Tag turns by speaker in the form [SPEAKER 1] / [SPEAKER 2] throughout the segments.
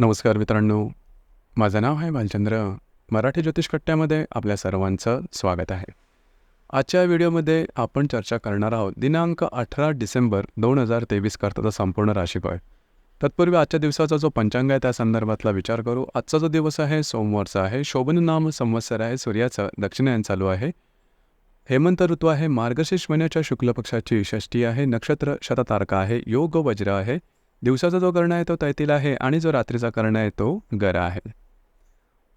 [SPEAKER 1] नमस्कार मित्रांनो. माझं नाव आहे भालचंद्र. मराठी ज्योतिष कट्ट्यामध्ये आपल्या सर्वांचं स्वागत आहे. आजच्या व्हिडिओमध्ये आपण चर्चा करणार आहोत दिनांक अठरा डिसेंबर दोन हजार तेवीस करताचा संपूर्ण राशीफळ. तत्पूर्वी आजच्या दिवसाचा जो पंचांग आहे त्या संदर्भातला विचार करू. आजचा जो दिवस आहे सोमवारचा आहे. शोभन नाम संवत्सर आहे. सूर्याचं दक्षिणायन चालू आहे. हेमंत ऋतू आहे. मार्गशीर्ष महिन्याच्या शुक्ल पक्षाची षष्टी आहे. नक्षत्र शततारका आहे. योग वज्र आहे. दिवसाचा जो कर्ण आहे तो तैतील आहे आणि जो रात्रीचा कर्ण आहे तो गरा आहे.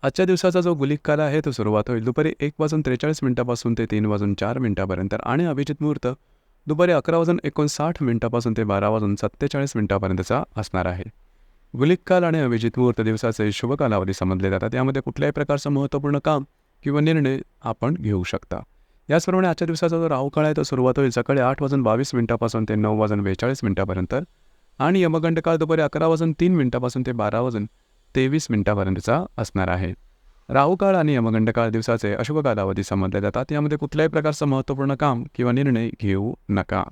[SPEAKER 1] आजच्या दिवसाचा जो गुलिक काल आहे तो सुरुवात होईल. दुपारी एक वाजून त्रेचाळीस मिनिटापासून ते तीन वाजून चार मिनिटापर्यंत आणि अभिजित मुहूर्त दुपारी अकरा वाजून एकोणसाठ मिनिटापासून ते बारा वाजून सत्तेचाळीस मिनिटापर्यंतचा असणार आहे. गुलिक काल आणि अभिजित मुहूर्त दिवसाचे शुभ कालावधी समजले जातात. यामध्ये कुठल्याही प्रकारचं महत्त्वपूर्ण काम किंवा निर्णय आपण घेऊ शकता. याचप्रमाणे आजच्या दिवसाचा जो राहू काळ आहे तो सुरुवात होईल सकाळी आठ वाजून बावीस मिनिटापासून ते नऊ वाजून बेचाळीस मिनिटापर्यंत. आणि यमगंड काळ दुपारी अकरा वाजून तीन मिनिटापासून ते बारा वाजून तेवीस मिनिटापर्यंतचा असणार आहे. राहू काळ आणि यमगंड काळ दिवसाचे अशुभ कालावधी समजले जातात. यामध्ये कुठल्याही प्रकारचं महत्त्वपूर्ण काम किंवा निर्णय घेऊ नका.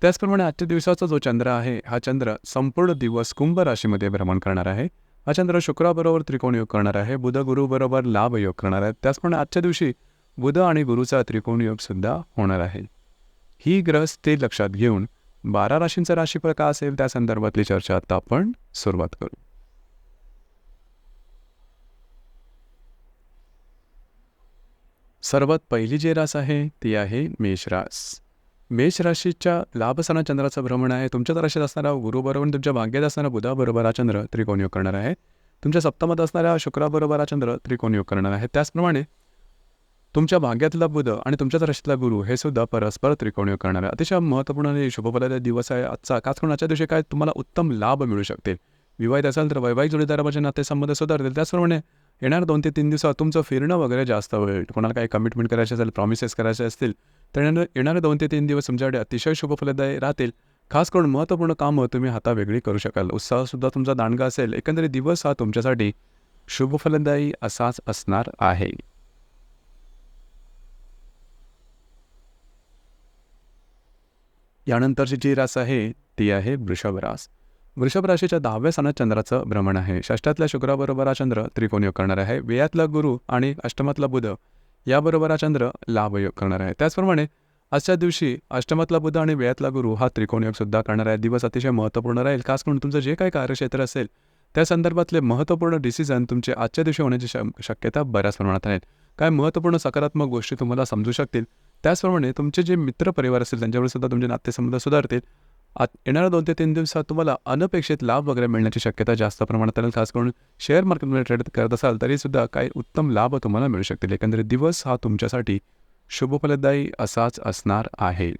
[SPEAKER 1] त्याचप्रमाणे आजच्या दिवसाचा जो चंद्र आहे हा चंद्र संपूर्ण दिवस कुंभ राशीमध्ये भ्रमण करणार आहे. हा चंद्र शुक्राबरोबर त्रिकोण योग करणार आहे. बुध गुरुबरोबर लाभ योग करणार आहे. त्याचप्रमाणे आजच्या दिवशी बुध आणि गुरुचा त्रिकोण योग सुद्धा होणार आहे. ही ग्रहस्थे लक्षात घेऊन बारा राशींचं राशीफळ का असेल? त्या संदर्भातली चर्चा आता आपण सुरुवात करू. सर्वात पहिली जी रास आहे ती आहे मेषरास मेष राशीच्या लाभसना चंद्राचं भ्रमण आहे. तुमच्याच राशीत असणारा गुरुबरोबर तुमच्या भाग्यात असणारा बुधाबरोबर हा चंद्र त्रिकोण योग करणार आहे. तुमच्या सप्तमात असणाऱ्या शुक्राबरोबर हा चंद्र त्रिकोण योग करणार आहे. त्याचप्रमाणे तुमच्या भाग्यातला बुध आणि तुमच्याच राशीतला गुरु हे सुद्धा परस्पर त्रिकोणीय करणार आहे अतिशय महत्त्वपूर्ण आणि शुभफलाचा दिवस आहे. आजचा खास करून आजच्या दिवशी काय तुम्हाला उत्तम लाभ मिळू शकतील? विवाहित असाल तर वैवाहिक जोडीदाराचे म्हणजे नातेसंबंध सुधारतील. त्याचप्रमाणे येणार दोन ते तीन दिवसात तुमचं फिरणं वगैरे जास्त होईल. कोणाला काही कमिटमेंट करायचे असेल प्रॉमिसेस करायचे असतील तर येणार येणारे दोन ते तीन दिवस तुमच्याकडे अतिशय शुभफलदायी राहतील. खास करून महत्त्वपूर्ण कामं तुम्ही हातावेगळी करू शकाल. उत्साहसुद्धा तुमचा दांडगा असेल. एकंदरीत दिवस हा तुमच्यासाठी शुभफलदायी असाच असणार आहे. यानंतरची जी रास आहे ती आहे वृषभ रास. वृषभ राशीच्या दहाव्या स्थानात चंद्राचं भ्रमण आहे. षष्ठातल्या शुक्राबरोबर हा चंद्र त्रिकोण योग करणार आहे. व्ययातला गुरु आणि अष्टमातला बुध याबरोबर हा चंद्र लाभयोग करणार आहे. त्याचप्रमाणे आजच्या दिवशी अष्टमातला बुध आणि व्ययातला गुरु हा त्रिकोणयोग सुद्धा करणार आहे. दिवस अतिशय महत्त्वपूर्ण राहील. खास करून तुमचं जे काही कार्यक्षेत्र असेल त्या संदर्भातले महत्त्वपूर्ण डिसिजन तुमचे आजच्या दिवशी होण्याची श- शक्यता बऱ्याच प्रमाणात आहेत. काय महत्त्वपूर्ण सकारात्मक गोष्टी तुम्हाला समजू शकतील त्याचप्रमाणे तुमचे जे मित्र परिवार असतील त्यांच्यावर सुद्धा तुमचे नातेसंबंध सुधारतील. आत येणाऱ्या दोन ते तीन दिवसात तुम्हाला अनपेक्षित लाभ वगैरे मिळण्याची शक्यता जास्त प्रमाणात राहील खास करून शेअर मार्केटमध्ये ट्रेड करत असाल तरीसुद्धा काही उत्तम लाभ तुम्हाला मिळू शकतील. एकंदरीत दिवस हा तुमच्यासाठी शुभफलदायी असाच असणार आहे.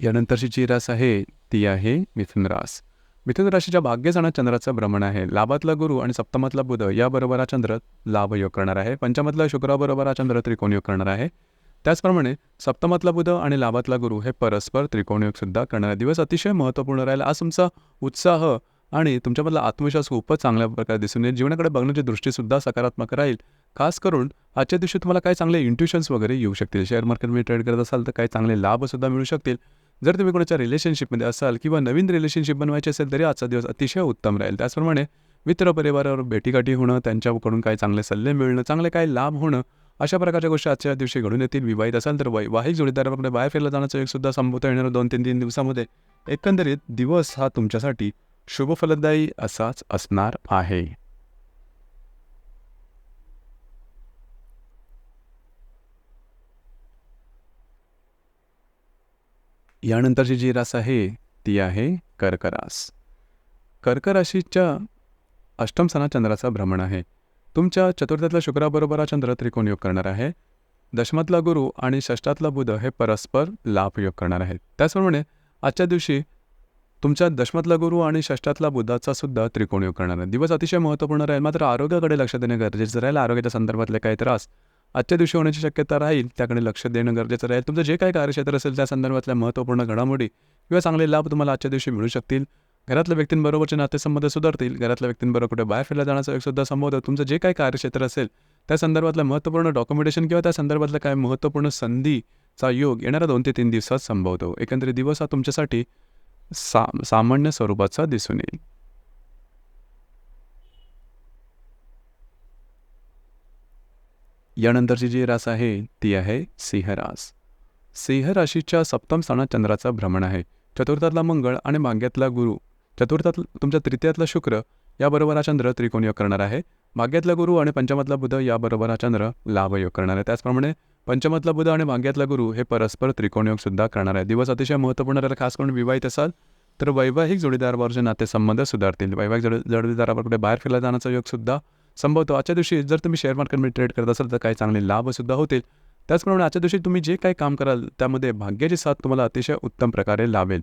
[SPEAKER 1] यानंतरची जी रास आहे ती आहे मिथुन रास. मिथुन राशीच्या भाग्यसणात चंद्राचं भ्रमण आहे. लाभातला गुरु आणि सप्तमातला बुध याबरोबर हा चंद्र लाभ योग करणार आहे. पंचमातला शुक्राबरोबर हा चंद्र त्रिकोण योग करणार आहे. त्याचप्रमाणे सप्तमातला बुध आणि लाभातला गुरु हे परस्पर त्रिकोणयोगसुद्धा योग करणार. आहे दिवस अतिशय महत्त्वपूर्ण राहील. आज तुमचा उत्साह आणि तुमच्यामधला आत्मविश्वास खूपच चांगल्या प्रकारे दिसून येईल. जीवनाकडे बघण्याची दृष्टीसुद्धा सकारात्मक राहील. खास करून आजच्या दिवशी तुम्हाला काही चांगले इंट्युशन्स वगैरे येऊ शकतील. शेअर मार्केटमध्ये ट्रेड करत असाल तर काही चांगले लाभसुद्धा मिळू शकतील. जर तुम्ही कोणाच्या रिलेशनशिपमध्ये असाल किंवा नवीन रिलेशनशिप बनवायची असेल तरी आजचा दिवस अतिशय उत्तम राहील. त्याचप्रमाणे मित्रपरिवारावर भेटीगाठी होणं त्यांच्याकडून काही चांगले सल्ले मिळणं चांगले काही लाभ होणं अशा प्रकारच्या गोष्टी आजच्या दिवशी घडून येतील. विवाहित असाल तर वैवाहिक जोडीदाराकडे बाहेर फिरला जाण्याचा एक सुद्धा संभवता येणार दोन तीन तीन दिवसामध्ये. एकंदरीत दिवस हा तुमच्यासाठी शुभफलदायी असाच असणार आहे. यानंतरची जी रास आहे ती आहे कर्करास. कर्कराशीच्या अष्टम सणात चंद्राचा भ्रमण आहे. तुमच्या चतुर्थातल्या शुक्राबरोबर हा चंद्र त्रिकोण योग करणार आहे. दशमातला गुरु आणि षष्टातला बुध हे परस्पर लाभ योग करणार आहेत. त्याचप्रमाणे आजच्या दिवशी तुमच्या दशमातला गुरु आणि षष्ठातला बुधाचा सुद्धा त्रिकोण योग करणार आहे. दिवस अतिशय महत्त्वपूर्ण राहील. मात्र आरोग्याकडे लक्ष देणे गरजेचं राहील. आरोग्याच्या संदर्भातले काही त्रास आजच्या दिवशी होण्याची शक्यता राहील त्याकडे लक्ष देणं गरजेचं राहील. तुमचं जे काही कार्यक्षेत्र असेल त्या संदर्भातल्या महत्त्वपूर्ण घडामोडी किंवा चांगले लाभ तुम्हाला आजच्या दिवशी मिळू शकतील. घरातल्या व्यक्तींबरोबरचे नातेसंबंध सुधारतील. घरातल्या व्यक्तींबरोबर कुठे बाहेर फिरला जाण्याचा एक सुद्धा संबोध तुमचं जे काही कार्यक्षेत्र असेल त्या संदर्भातलं महत्त्वपूर्ण डॉक्युमेंटेशन किंवा त्या संदर्भातल्या काय महत्त्वपूर्ण संधीचा योग येणाऱ्या दोन ते तीन दिवसात संभवतो. एकंदरीत दिवस हा तुमच्यासाठी सा सामान्य स्वरूपाचा दिसून येईल. यानंतरची जी रास आहे ती आहे सिंह रास सिंह राशीच्या सप्तम स्थानात चंद्राचा भ्रमण आहे. चतुर्थातला मंगळ आणि भाग्यातला गुरु. चतुर्थात तुमच्या तृतीयातला शुक्र याबरोबर हा चंद्र त्रिकोणयोग करणार आहे. भाग्यातला गुरु आणि पंचमातला बुध याबरोबर हा चंद्र लाभयोग करणार आहे. त्याचप्रमाणे पंचमातला बुध आणि भाग्यातला गुरु हे परस्पर त्रिकोणयोग सुद्धा करणार आहे. दिवस अतिशय महत्त्वपूर्ण राहिला खास करून विवाहित असाल तर वैवाहिक जोडीदारावरचे नातेसंबंध सुधारतील वैवाहिक जोडी कुठे बाहेर फिरला जाण्याचा योग सुद्धा संभवतो आजच्या दिवशी जर तुम्ही शेअर मार्केटमध्ये ट्रेड करत असाल तर काही चांगले लाभसुद्धा होतील. त्याचप्रमाणे आजच्या दिवशी तुम्ही जे काही काम कराल त्यामध्ये भाग्याची साथ तुम्हाला अतिशय उत्तम प्रकारे लाभेल.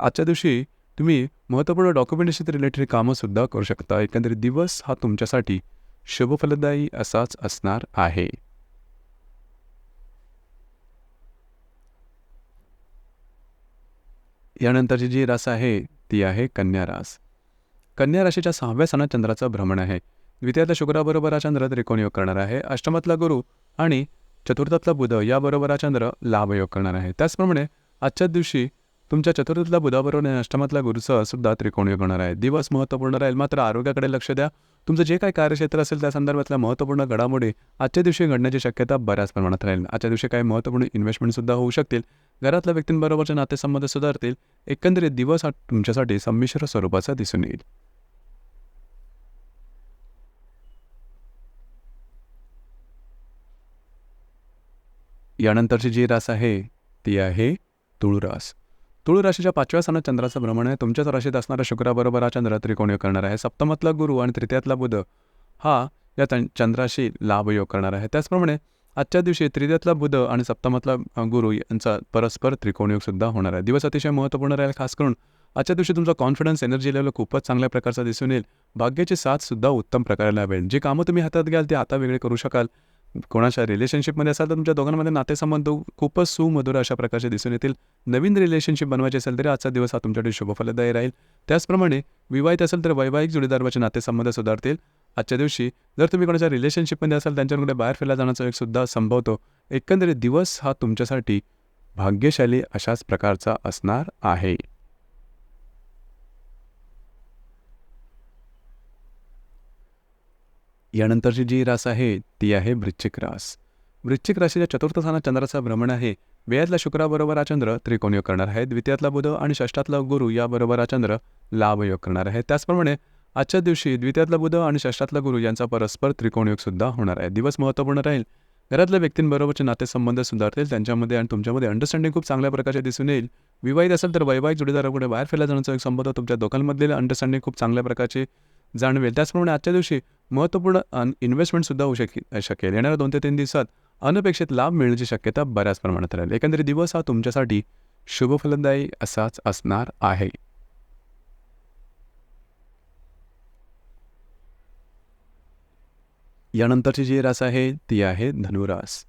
[SPEAKER 1] आजच्या दिवशी तुम्ही महत्त्वपूर्ण डॉक्युमेंटेशन रिलेटेड कामंसुद्धा करू शकता. एकंदरीत दिवस हा तुमच्यासाठी शुभफलदायी असाच असणार आहे. यानंतरची जी रास आहे ती आहे कन्या रास. कन्या राशीच्या सहाव्या सणात चंद्राचं भ्रमण आहे. द्वितीयातल्या शुक्राबरोबर हा चंद्र त्रिकोणयोग करणार आहे. अष्टमातला गुरु आणि चतुर्थातला बुध याबरोबर हा चंद्र लाभयोग करणार आहे. त्याचप्रमाणे आजच्या दिवशी तुमच्या चतुर्थातल्या बुधाबरोबर आणि अष्टमातला गुरुसह सुद्धा त्रिकोणयोग होणार आहे. दिवस महत्त्वपूर्ण राहील. मात्र आरोग्याकडे लक्ष द्या. तुमचं जे काही कार्यक्षेत्र असेल त्या संदर्भातल्या महत्त्वपूर्ण घडामोडी आजच्या दिवशी घडण्याची शक्यता बऱ्याच प्रमाणात राहील. आजच्या दिवशी काही महत्त्वपूर्ण इन्व्हेस्टमेंटसुद्धा होऊ शकतील. घरातल्या व्यक्तींबरोबरचे नातेसंबंध सुधारतील. एकंदरीत दिवस हा तुमच्यासाठी संमिश्र स्वरूपाचा दिसून येईल. यानंतरची जी रास आहे ती आहे तुळरास. तुळ राशीच्या पाचव्या स्थानात चंद्राचं भ्रमण आहे. तुमच्याच राशीत असणाऱ्या शुक्राबरोबर हा चंद्र त्रिकोणयोग करणार आहे. सप्तमातला गुरु आणि तृतीयातला बुध हा या चंद्राशी लाभयोग करणार आहे. त्याचप्रमाणे आजच्या दिवशी तृतीयातला बुध आणि सप्तमातला गुरु यांचा परस्पर त्रिकोणयोग सुद्धा होणार आहे. दिवस अतिशय महत्त्वपूर्ण राहील खास करून आजच्या दिवशी तुमचा कॉन्फिडन्स एनर्जी लेवल खूपच चांगल्या प्रकारचा दिसून येईल. भाग्याची साथसुद्धा उत्तम प्रकारे लाभेल जी कामं तुम्ही हातात घ्याल ते आता वेगळे करू शकाल. कोणाच्या रिलेशनशिपमध्ये असाल तर तुमच्या दोघांमध्ये नातेसंबंध खूपच सुमधुर अशा प्रकारचे दिसून येतील. नवीन रिलेशनशिप बनवायची असेल तरी आजचा दिवस हा तुमच्यासाठी शुभफलदायी राहील. त्याचप्रमाणे विवाहित असेल तर वैवाहिक जोडीदाराचे नातेसंबंध सुधारतील. आजच्या दिवशी जर तुम्ही कोणाच्या रिलेशनशिपमध्ये असाल त्यांच्याकडे बाहेर फिरला जाण्याचा एक सुद्धा संभवतो. एकंदरीत दिवस हा तुमच्यासाठी भाग्यशाली अशाच प्रकारचा असणार आहे. यानंतरची जी रास आहे ती आहे वृश्चिक रास. वृश्चिक राशीच्या चतुर्थ स्थानात चंद्राचा भ्रमण आहे. वेयातला शुक्राबरोबर हा चंद्र त्रिकोणयोग करणार आहे द्वितीयातला बुध आणि षष्ठातला गुरु याबरोबर हा चंद्र लाभयोग करणार आहे त्याचप्रमाणे आजच्या दिवशी द्वितीयातला बुध आणि षष्ठातला गुरु यांचा परस्पर त्रिकोणयोगसुद्धा होणार आहे. दिवस महत्त्वपूर्ण राहील. घरातल्या व्यक्तींबरोबरचे नातेसंबंध सुधारतील त्यांच्यामध्ये आणि तुमच्यामध्ये अंडरस्टँडिंग खूप चांगल्या प्रकारचे दिसून येईल. विवाहित असेल तर वैवाहिक जोडीदाराकडे बाहेर फिरला जाण्याचा एक संबंध तुमच्या दोघांमधील अंडरस्टँडिंग खूप चांगल्या प्रकारचे जाणवेल. त्याचप्रमाणे आजच्या दिवशी महत्त्वपूर्ण इन्व्हेस्टमेंटसुद्धा होऊ शकेल शकेल. येणाऱ्या दोन ते तीन दिवसात अनपेक्षित लाभ मिळण्याची शक्यता बऱ्याच प्रमाणात राहील. एकंदरीत दिवस हा तुमच्यासाठी शुभफलदायी असाच असणार आहे. यानंतरची जी रास आहे ती आहे धनुरास.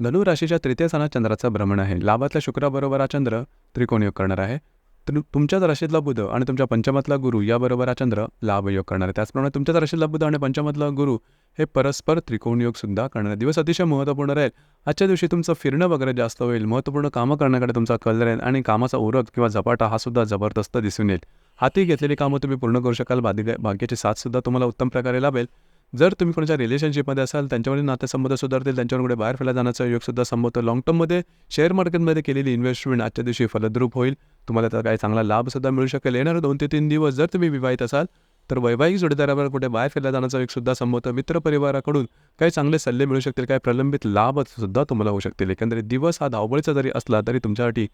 [SPEAKER 1] धनुराशीच्या तृतीय स्थानात चंद्राचा भ्रमण आहे. लाभातल्या शुक्राबरोबर हा चंद्र त्रिकोणयोग करणार आहे. तर तुमच्याच राशीतला बुध आणि तुमच्या पंचमातला गुरु याबरोबर हा चंद्र लाभयोग करणार. आहे त्याचप्रमाणे तुमच्याच राशीतला बुध आणि पंचमातला गुरु हे परस्पर त्रिकोणयोग सुद्धा करणार. आहे दिवस अतिशय महत्त्वपूर्ण राहील. आजच्या दिवशी तुमचं फिरणं वगैरे जास्त होईल. महत्त्वपूर्ण कामं करण्याकडे तुमचा कल राहील आणि कामाचा ओरख किंवा झपाटा हा सुद्धा जबरदस्त दिसून येईल. हाती घेतलेली कामं तुम्ही पूर्ण करू शकाल. भाग्य भाग्याची साथसुद्धा तुम्हाला उत्तम प्रकारे लाभेल. जर तुम्ही कोणाच्या रिलेशनशिपमध्ये असाल त्यांच्यामध्ये नातेसंबंध सुधारतील त्यांच्यावर कुठे बाहेर फिरला जाण्याचा योगसुद्धा संभवतो लॉंग टर्ममध्ये शेअर मार्केटमध्ये केलेली इन्व्हेस्टमेंट आजच्या दिवशी फलद्रूप होईल. तुम्हाला त्याचा काही चांगला लाभसुद्धा मिळू शकेल. येणारे दोन ते तीन दिवस जर तुम्ही विवाहित असाल तर वैवाहिक जोडीदारावर कुठे बाहेर फिरला जाण्याचा एक सुद्धा संभवतो मित्रपरिवाराकडून काही चांगले सल्ले मिळू शकतील काही प्रलंबित लाभ सुद्धा तुम्हाला होऊ शकतील. एकंदरीत दिवस हा धावबळीचा जरी असला तरी तुमच्यासाठी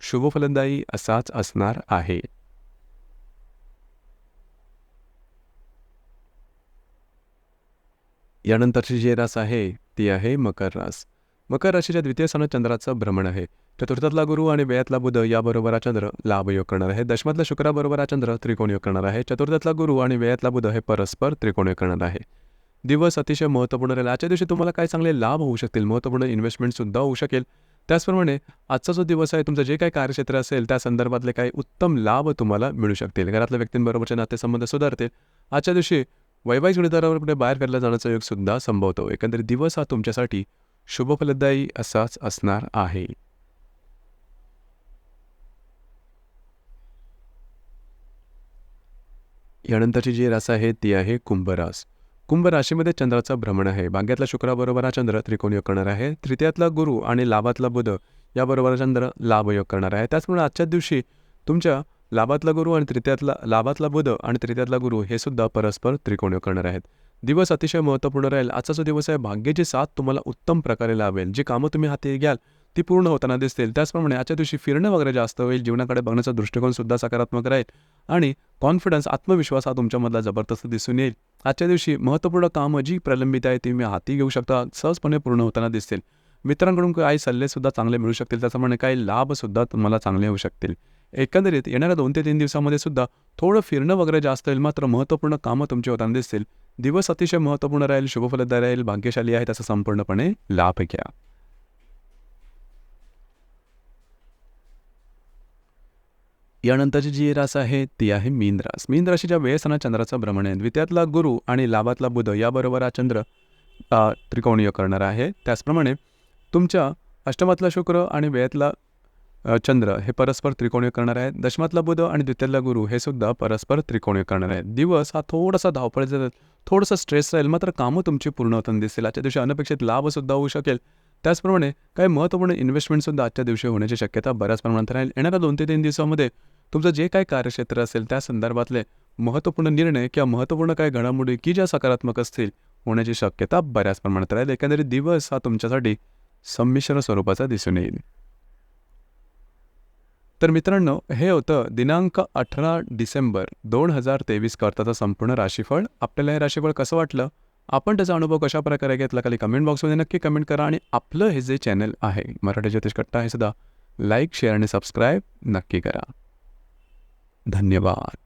[SPEAKER 1] शुभफलदायी असाच असणार आहे. यानंतरची जी रास आहे ती आहे मकर रास. मकर राशीच्या द्वितीय स्थानात चंद्राचं भ्रमण आहे. चतुर्थातला गुरु आणि वेयातला बुध याबरोबर हा चंद्र लाभयोग करणार आहे. दशमातला शुक्राबरोबर हा चंद्र त्रिकोणयोग करणार आहे. चतुर्थातला गुरु आणि वेयातला बुध हे परस्पर त्रिकोणयोग करणार आहे. दिवस अतिशय महत्त्वपूर्ण राहील. आजच्या दिवशी तुम्हाला काय चांगले लाभ होऊ शकतील? महत्त्वपूर्ण इन्व्हेस्टमेंटसुद्धा होऊ शकेल. त्याचप्रमाणे आजचा जो दिवस आहे तुमचं जे काही कार्यक्षेत्र असेल त्या संदर्भातले काही उत्तम लाभ तुम्हाला मिळू शकतील. घरातल्या व्यक्तींबरोबरचे नातेसंबंध सुधारतील. आजच्या दिवशी वैवाहिक जोडीदारावर कुठे बाहेर फिरला जाण्याचा योग सुद्धा संभवतो. एकंदरीत दिवस हा तुमच्यासाठी शुभफलदायी असाच असणार आहे. यानंतरची जी रास आहे ती आहे कुंभरास. कुंभ राशीमध्ये चंद्राचा भ्रमण आहे. भाग्यातला शुक्राबरोबर हा चंद्र त्रिकोणयोग करणार आहे. तृतीयातला गुरु आणि लाभातला बुध याबरोबर चंद्र लाभयोग करणार आहे. त्याचप्रमाणे आजच्या दिवशी तुमच्या लाभातला गुरु आणि तृतीयातला लाभातला बुध आणि तृतीयातला गुरु हे सुद्धा परस्पर त्रिकोणयोग करणार आहेत. दिवस अतिशय महत्त्वपूर्ण राहील. आजचा जो दिवस आहे भाग्याची साथ तुम्हाला उत्तम प्रकारे लाभेल जी कामं तुम्ही हाती घ्याल ती पूर्ण होताना दिसतील. त्याचप्रमाणे आजच्या दिवशी फिरणं वगैरे जास्त होईल. जीवनाकडे बघण्याचा दृष्टिकोन सुद्धा सकारात्मक राहील. आणि कॉन्फिडन्स आत्मविश्वास हा तुमच्यामधला जबरदस्त दिसून येईल. आजच्या दिवशी महत्त्वपूर्ण कामं जी प्रलंबित आहे ती मी हाती घेऊ शकता. सहजपणे पूर्ण होताना दिसतील. मित्रांकडून काही सल्लेसुद्धा चांगले मिळू शकतील. त्याचप्रमाणे काही लाभसुद्धा तुम्हाला चांगले होऊ शकतील. एकंदरीत येणाऱ्या दोन ते तीन दिवसामध्ये सुद्धा थोडं फिरणं वगैरे जास्त येईल मात्र महत्त्वपूर्ण कामं तुमची होताना दिसतील. दिवस अतिशय महत्त्वपूर्ण राहील शुभफलदायी राहील भाग्यशाली आहे त्याचा संपूर्णपणे लाभ घ्या. यानंतरची जी रास आहे ती आहे मीन रास. मीन राशीच्या वेळेसना चंद्राचं भ्रमण आहे. द्वितीयातला गुरु आणि लाभातला बुध याबरोबर हा चंद्र त्रिकोणीय करणार आहे. त्याचप्रमाणे तुमच्या अष्टमातला शुक्र आणि वेळेतला चंद्र हे परस्पर त्रिकोणीय करणार आहेत. दशमातला बुध आणि द्वितीयला गुरु हे सुद्धा परस्पर त्रिकोणीय करणार आहेत. दिवस हा थोडासा धावपळीचा थोडंसं स्ट्रेस राहील मात्र कामं तुमची पूर्ण होताना दिसतील. आजच्या दिवशी अनपेक्षित लाभसुद्धा होऊ शकेल. त्याचप्रमाणे काही महत्त्वपूर्ण इन्व्हेस्टमेंटसुद्धा आजच्या दिवशी होण्याची शक्यता बऱ्याच प्रमाणात राहील. येणाऱ्या दोन ते तीन दिवसामध्ये तुमचं जे काही कार्यक्षेत्र असेल त्या संदर्भातले महत्त्वपूर्ण निर्णय किंवा महत्त्वपूर्ण काही घडामोडी की ज्या सकारात्मक असतील होण्याची शक्यता बऱ्याच प्रमाणात राहील. एकंदरीत दिवस हा तुमच्यासाठी संमिश्र स्वरूपाचा दिसून येईल. तर मित्रांनो हे होतं दिनांक अठरा डिसेंबर दोन हजार तेवीस करताचं संपूर्ण राशीफळ. आपल्याला हे राशीफळ कसं वाटलं? आपण त्याचा अनुभव कशा प्रकारे घेतला खाली कमेंट बॉक्समध्ये नक्की कमेंट करा आणि आपलं हे जे चॅनल आहे मराठी ज्योतिष कट्टा हे सुद्धा लाईक शेअर आणि सबस्क्राईब नक्की करा. धन्यवाद.